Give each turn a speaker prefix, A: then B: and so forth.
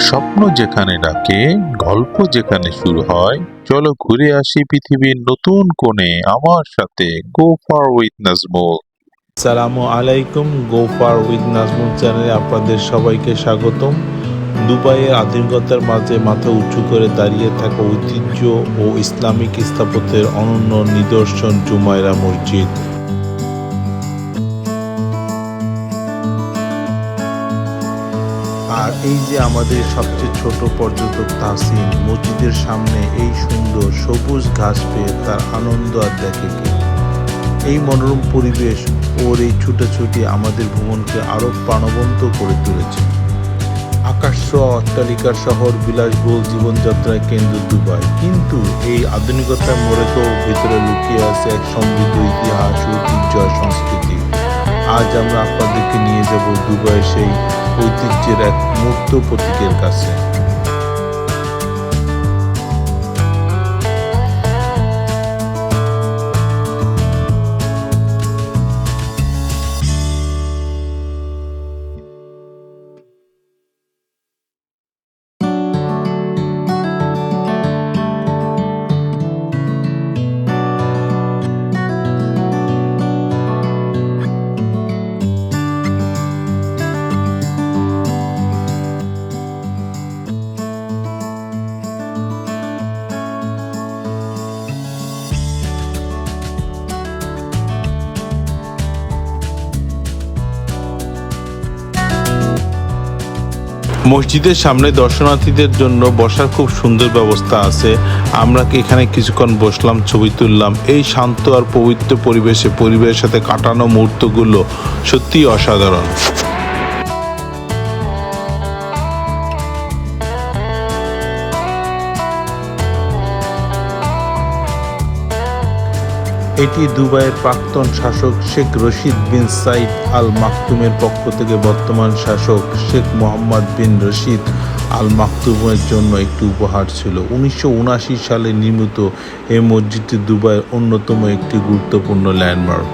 A: স্বপ্ন যেখানে ডাকে, গল্প যেখানে শুরু হয়, চলো ঘুরে আসি পৃথিবীর নতুন কোণে আমার সাথে গো ফার উইথ নাজমুল
B: সালামু আলাইকুম গোফার উইথ নাজমুল চ্যানেলে আপনাদের সবাইকে স্বাগতম। দুবাইয়ের আধুনিকতার মাঝে মাথা উঁচু করে দাঁড়িয়ে থাকা ঐতিহ্য ও ইসলামিক স্থাপত্যের অনন্য নিদর্শন জুমায়রা মসজিদ। আর এই যে আমাদের সবচেয়ে ছোট পর্যটক তাহসিন, মসজিদের সামনে এই সুন্দর সবুজ ঘাস পেয়ে তার আনন্দ আর দেখে কে? এই মনোরম পরিবেশ ওর এই ছুটাছুটি আমাদের ভ্রমণকে আরও প্রাণবন্ত করে তুলেছে। আকাশ অট্টালিকার শহর বিলাসবহুল জীবনযাত্রার কেন্দ্র দুবাই। কিন্তু এই আধুনিকতার মোড়কেও ভিতরে লুকিয়ে আছে এক সমৃদ্ধ ইতিহাস ঐতিহ্য সংস্কৃতি। আজ আমরা আপনাদেরকে নিয়ে যাব দুবাইয়ের সেই ঐতিহ্যের এক মুক্ত প্রতীকের কাছে। মসজিদের সামনে দর্শনার্থীদের জন্য বসার খুব সুন্দর ব্যবস্থা আছে। আমরা কি এখানে কিছুক্ষণ বসলাম, ছবি তুললাম। এই শান্ত আর পবিত্র পরিবেশে, পরিবেশের সাথে কাটানো মুহূর্তগুলো সত্যিই অসাধারণ। এটি দুবাইয়ের প্রাক্তন শাসক শেখ রশিদ বিন সাইদ আল মাকতুমের পক্ষ থেকে বর্তমান শাসক শেখ মোহাম্মদ বিন রশিদ আল মাকতুমের জন্য একটি উপহার ছিল। উনিশশো সালে নির্মিত এই মসজিদটি দুবাইয়ের অন্যতম একটি গুরুত্বপূর্ণ ল্যান্ডমার্ক।